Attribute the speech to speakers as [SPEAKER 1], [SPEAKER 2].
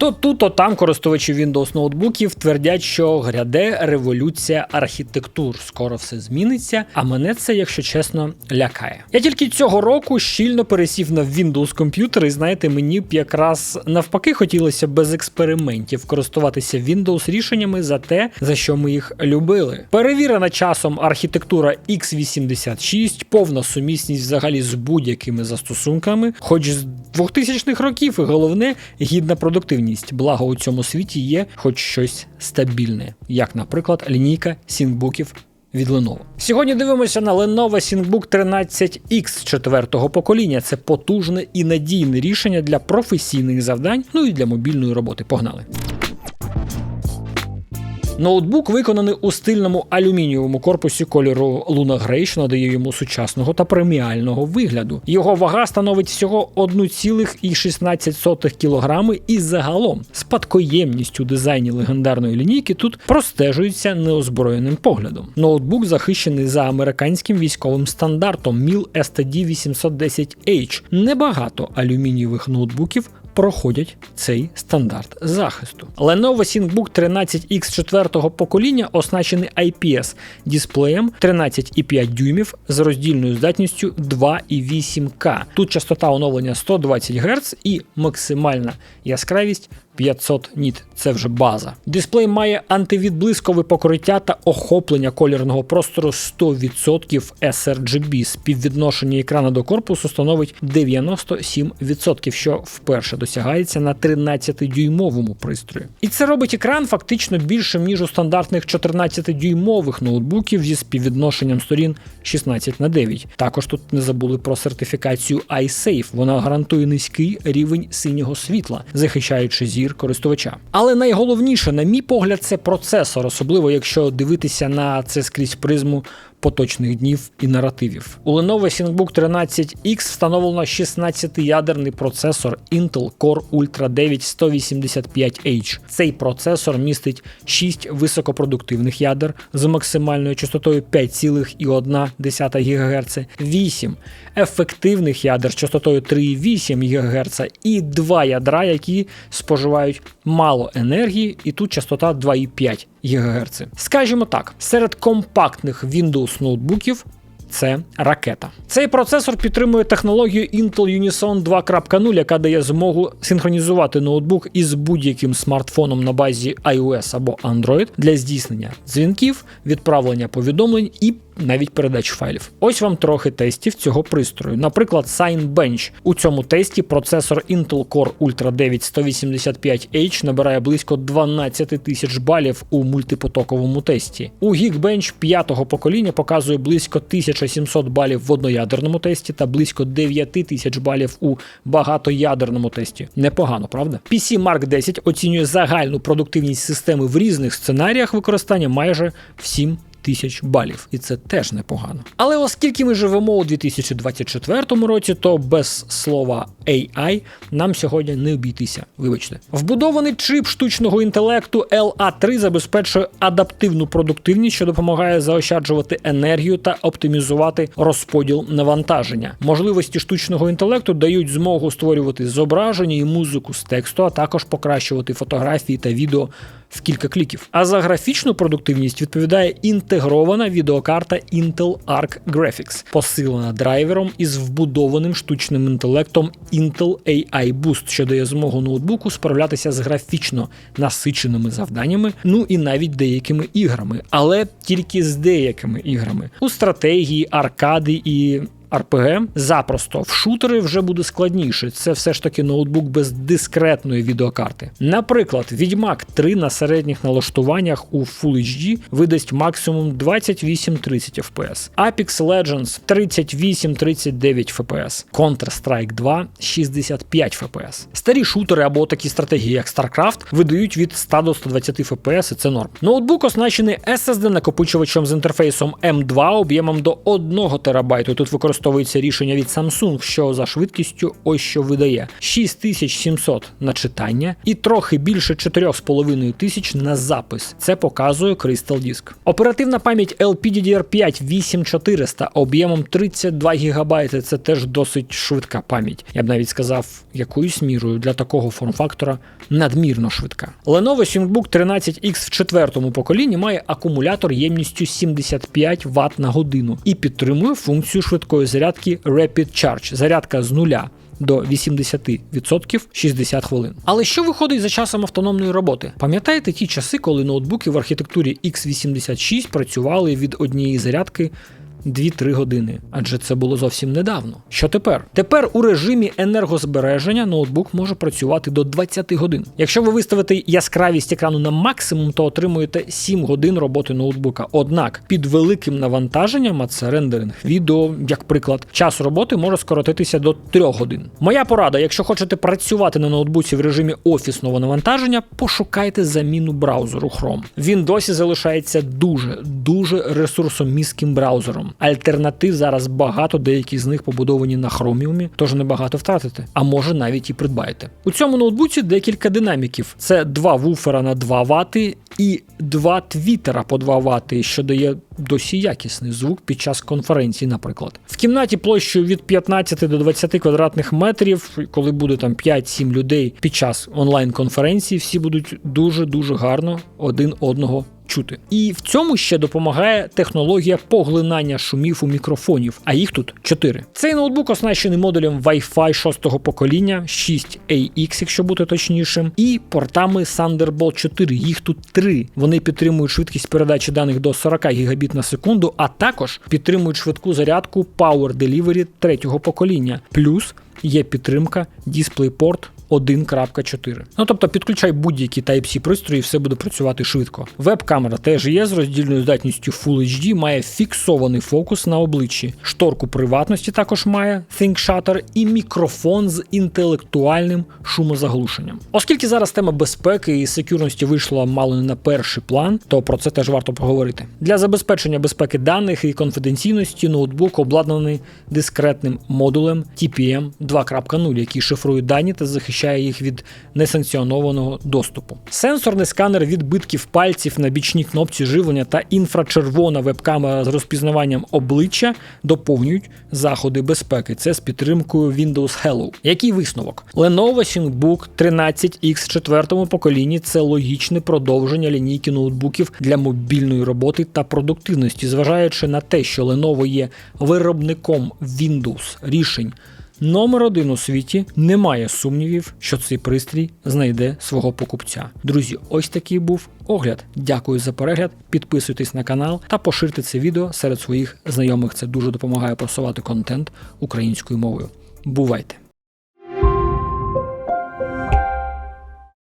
[SPEAKER 1] То тут, то там користувачі Windows ноутбуків твердять, що гряде революція архітектур. Скоро все зміниться, а мене це, якщо чесно, лякає. Я тільки цього року щільно пересів на Windows комп'ютер, і знаєте, мені б якраз навпаки хотілося без експериментів користуватися Windows рішеннями за те, за що ми їх любили. Перевірена часом архітектура x86, повна сумісність взагалі з будь-якими застосунками, хоч з 2000-х років, і головне гідна продуктивність. Благо у цьому світі є хоч щось стабільне, як, наприклад, лінійка сінбуків. від Lenovo. Сьогодні дивимося на Lenovo SyncBook 13X четвертого покоління. Це потужне і надійне рішення для професійних завдань, ну і для мобільної роботи. Погнали! Ноутбук виконаний у стильному алюмінієвому корпусі кольору Luna Grey, що надає йому сучасного та преміального вигляду. Його вага становить всього 1,16 кг і загалом спадкоємність у дизайні легендарної лінійки тут простежується неозброєним поглядом. Ноутбук захищений за американським військовим стандартом MIL STD 810H. Небагато алюмінієвих ноутбуків проходять цей стандарт захисту. Lenovo ThinkBook 13X 4 покоління оснащений IPS дисплеєм 13,5 дюймів з роздільною здатністю 2,8К. Тут частота оновлення 120 Гц і максимальна яскравість 500 ніт. Це вже база. Дисплей має антивідблискове покриття та охоплення колірного простору 100% sRGB. Співвідношення екрана до корпусу становить 97%, що вперше досягається на 13-дюймовому пристрої. І це робить екран фактично більшим, ніж у стандартних 14-дюймових ноутбуків зі співвідношенням сторін 16 на 9. Також тут не забули про сертифікацію iSafe. Вона гарантує низький рівень синього світла, захищаючи зір користувача. Але найголовніше, на мій погляд, це процесор, особливо якщо дивитися на це скрізь призму поточних днів і наративів. У Lenovo ThinkBook 13X встановлено 16-ядерний процесор Intel Core Ultra 9 185H. Цей процесор містить 6 високопродуктивних ядер з максимальною частотою 5,1 ГГц, 8 ефективних ядер з частотою 3,8 ГГц і 2 ядра, які споживають мало енергії, і тут частота 2,5 ГГц. Скажімо так, серед компактних Windows ноутбуків це ракета. Цей процесор підтримує технологію Intel Unison 2.0, яка дає змогу синхронізувати ноутбук із будь-яким смартфоном на базі iOS або Android для здійснення дзвінків, відправлення повідомлень і навіть передач файлів. Ось вам трохи тестів цього пристрою. Наприклад, Signbench. У цьому тесті процесор Intel Core Ultra 9 185H набирає близько 12 тисяч балів у мультипотоковому тесті. У Geekbench п'ятого покоління показує близько 1700 балів в одноядерному тесті та близько 9 тисяч балів у багатоядерному тесті. Непогано, правда? PC Mark 10 оцінює загальну продуктивність системи в різних сценаріях використання майже в 7 тисяч балів, і це теж непогано. Але оскільки ми живемо у 2024 році, то без слова AI нам сьогодні не обійтися. Вибачте, вбудований чип штучного інтелекту LA3 забезпечує адаптивну продуктивність, що допомагає заощаджувати енергію та оптимізувати розподіл навантаження. Можливості штучного інтелекту дають змогу створювати зображення і музику з тексту, а також покращувати фотографії та відео в кілька кліків. А за графічну продуктивність відповідає інтегрована відеокарта Intel Arc Graphics, посилена драйвером із вбудованим штучним інтелектом Intel AI Boost, що дає змогу ноутбуку справлятися з графічно насиченими завданнями, ну і навіть деякими іграми, але тільки з деякими іграми у стратегії, аркади і RPG запросто в шутери вже буде складніше. Це все ж таки ноутбук без дискретної відеокарти. Наприклад, Відьмак 3 на середніх налаштуваннях у Full HD видасть максимум 28-30 FPS, Apex Legends 38-39 FPS, Counter-Strike 2 65 FPS. Старі шутери або такі стратегії, як StarCraft, видають від 100 до 120 FPS, і це норм. Ноутбук оснащений SSD накопичувачем з інтерфейсом M2 об'ємом до 1 ТБ. Тут використовується використовується рішення від Samsung, що за швидкістю ось що видає 6700 на читання і трохи більше 4,5 тисяч на запис. Це показує Crystal Disk. Оперативна пам'ять LPDDR5 8400 об'ємом 32 ГБ. Це теж досить швидка пам'ять. Я б навіть сказав, якоюсь мірою для такого форм-фактора надмірно швидка. Lenovo ThinkBook 13X в четвертому поколінні має акумулятор ємністю 75 Вт на годину і підтримує функцію швидкої зарядки Rapid Charge. Зарядка з нуля. До 80% 60 хвилин. Але що виходить за часом автономної роботи? Пам'ятаєте ті часи, коли ноутбуки в архітектурі x86 працювали від однієї зарядки 2-3 години, адже це було зовсім недавно. Що тепер? Тепер у режимі енергозбереження ноутбук може працювати до 20 годин. Якщо ви виставите яскравість екрану на максимум, то отримуєте 7 годин роботи ноутбука. Однак під великим навантаженням, а це рендеринг відео, як приклад, час роботи може скоротитися до 3 годин. Моя порада, якщо хочете працювати на ноутбуці в режимі офісного навантаження, пошукайте заміну браузеру Chrome. Він досі залишається дуже дуже ресурсомістким браузером. Альтернатив зараз багато, деякі з них побудовані на Chromium, тож небагато втратите, а може навіть і придбаєте. У цьому ноутбуці декілька динаміків: це два вуфера на 2 Вт і два твітера по 2 Вт, що дає досі якісний звук під час конференції, наприклад. В кімнаті площею від 15 до 20 квадратних метрів, коли буде там 5-7 людей під час онлайн-конференції, всі будуть дуже дуже гарно один одного чути. І в цьому ще допомагає технологія поглинання шумів у мікрофонів, а їх тут 4. Цей ноутбук оснащений модулем Wi-Fi 6 покоління, 6AX, якщо бути точнішим, і портами Thunderbolt 4. Їх тут 3. Вони підтримують швидкість передачі даних до 40 Гбіт на секунду, а також підтримують швидку зарядку Power Delivery 3 покоління. Плюс є підтримка DisplayPort 1.4. Ну тобто підключай будь-які Type-C пристрої, і все буде працювати швидко. Веб-камера теж є з роздільною здатністю Full HD, має фіксований фокус на обличчі, шторку приватності також має Think Shutter і мікрофон з інтелектуальним шумозаглушенням. Оскільки зараз тема безпеки і секюрності вийшла мало не на перший план, то про це теж варто поговорити. Для забезпечення безпеки даних і конфіденційності ноутбук обладнаний дискретним модулем TPM 2.0, який шифрує дані та захищає захищає їх від несанкціонованого доступу. Сенсорний сканер відбитків пальців на бічній кнопці живлення та інфрачервона веб-камера з розпізнаванням обличчя доповнюють заходи безпеки. Це з підтримкою Windows Hello. Який висновок? Lenovo ThinkBook 13X в четвертому поколінні це логічне продовження лінійки ноутбуків для мобільної роботи та продуктивності, зважаючи на те, що Lenovo є виробником Windows рішень. Номер один у світі немає сумнівів, що цей пристрій знайде свого покупця. Друзі, ось такий був огляд. Дякую за перегляд. Підписуйтесь на канал та поширте це відео серед своїх знайомих. Це дуже допомагає просувати контент українською мовою. Бувайте!